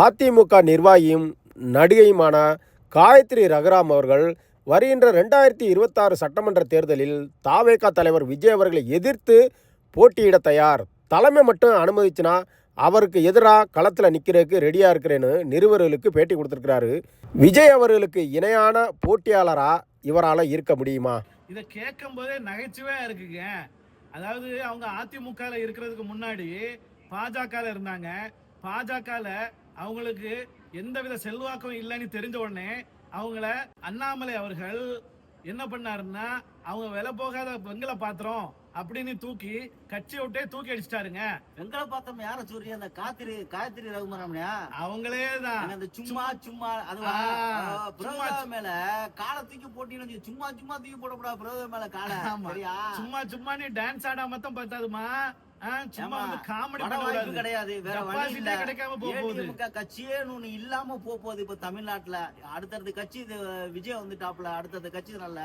அதிமுக நிர்வாகியும் நடிகையுமான காயத்ரி ரகுராம் அவர்கள் வருகின்ற ரெண்டாயிரத்தி இருபத்தாறு சட்டமன்ற தேர்தலில் தாவேகா தலைவர் விஜய் அவர்களை எதிர்த்து போட்டியிட தயார். தலைமை மட்டும் அனுமதிச்சுனா அவருக்கு எதிராக களத்தில் நிற்கிறதுக்கு ரெடியாக இருக்கிறேன்னு நிருபர்களுக்கு பேட்டி கொடுத்துருக்கிறாரு. விஜய் அவர்களுக்கு இணையான போட்டியாளராக இவரால் இருக்க முடியுமா? இதை கேட்கும் போதே இருக்குங்க. அதாவது அவங்க அதிமுகவில் இருக்கிறதுக்கு முன்னாடி பாஜகவில் இருந்தாங்க. பாஜகல அவங்களுக்கு எந்தவித செல்வாக்கும் இல்லைன்னு தெரிஞ்ச உடனே அவங்கள அண்ணாமலை அவர்கள் என்ன பண்ணாருன்னா அவங்க விலை போகாத வெங்கல பாத்திரம் அப்படின்னு தூக்கி கட்சி விட்டே தூக்கி அடிச்சிட்டாருங்க. வெங்கல பார்த்தோம் யார சொல்றீங்க அந்த காத்திரி காயத்ரி ரகுமரம்யா அவங்களே தான் அந்த சும்மா சும்மா அதுவா? மேல காலை தூக்கி போட்டீங்கன்னு. சும்மா சும்மா தூக்கி போடக்கூடாது பிரதம மேல காலை. சரியா? சும்மா சும்மா நீ டான்ஸ் ஆடா மொத்தம் பார்த்தாதுமா சும்மா ஏம்மா, வந்து காமெடி பண வாய்ப்பு பண்ண கிடையாது வேற வழி இல்ல. கிடைக்காம போக போகுது கட்சியே ஒண்ணு இல்லாம போக போகுது இப்ப தமிழ்நாட்டுல அடுத்தடுத்த கட்சி இது விஜய் வந்துட்டாப்ல அடுத்தடுத்த கட்சி நல்ல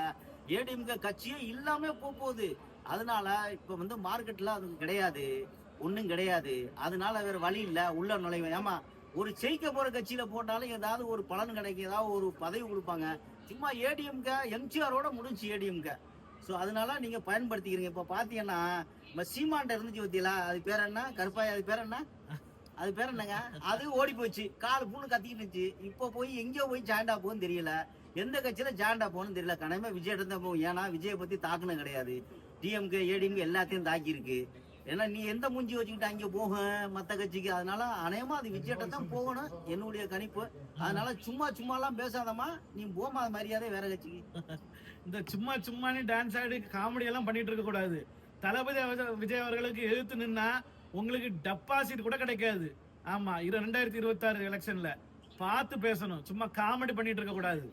ஏடிஎம்க கட்சியே இல்லாம போக போகுது அதனால இப்ப வந்து மார்க்கெட்ல அது கிடையாது ஒண்ணும் கிடையாது. அதனால வேற வழி இல்ல உள்ள நுழைவேன் ஏமா ஒரு ஜெயிக்க போற கட்சியில போட்டாலும் ஏதாவது ஒரு பலன் கிடைக்கும் ஏதாவது ஒரு பதவி கொடுப்பாங்க. சும்மா ஏடிஎம்க எம்ஜிஆரோட முடிஞ்சு ஏடிஎம்க ஸோ அதனால நீங்கள் பயன்படுத்திக்கிறீங்க. இப்போ பார்த்தீங்கன்னா நம்ம சீமான்ட்ட இருந்துச்சு பத்தியலா அது பேர் என்ன? கருப்பாய் அது பேர் என்ன? அது பேர் என்னங்க? அது ஓடி போச்சு. கால் பூணு கத்திக்கிட்டு இருந்துச்சு. இப்போ போய் எங்கேயோ போய் ஜாயிண்டா போகுன்னு தெரியல. எந்த கட்சியில ஜாயிண்டா போகணும்னு தெரியல. கனமே விஜய் தான் போகும் ஏன்னா விஜயை பத்தி தாக்குனது கிடையாது. டிஎம்கே ஏடிஎம்கே எல்லாத்தையும் தாக்கியிருக்கு. ஏன்னா நீ எந்த மூஞ்சி வச்சுக்கிட்டு அங்கே போக மற்ற கட்சிக்கு? அதனால அநேகமா அது விஜய்கிட்ட தான் போகணும். என்னுடைய கணிப்பு. அதனால சும்மா சும்மாலாம் பேசாதம்மா. நீ போமா அது மரியாதை வேற கட்சிக்கு. இந்த சும்மா சும்மானு டான்ஸ் ஆடி காமெடி எல்லாம் பண்ணிட்டு இருக்க கூடாது. தளபதி விஜய் அவர்களுக்கு எதிர்த்து நின்னா உங்களுக்கு டெபாசிட் கூட கிடைக்காது. ஆமா இரு ரெண்டாயிரத்தி இருபத்தாறு எலெக்ஷன்ல பார்த்து பேசணும். சும்மா காமெடி பண்ணிட்டு இருக்க கூடாது.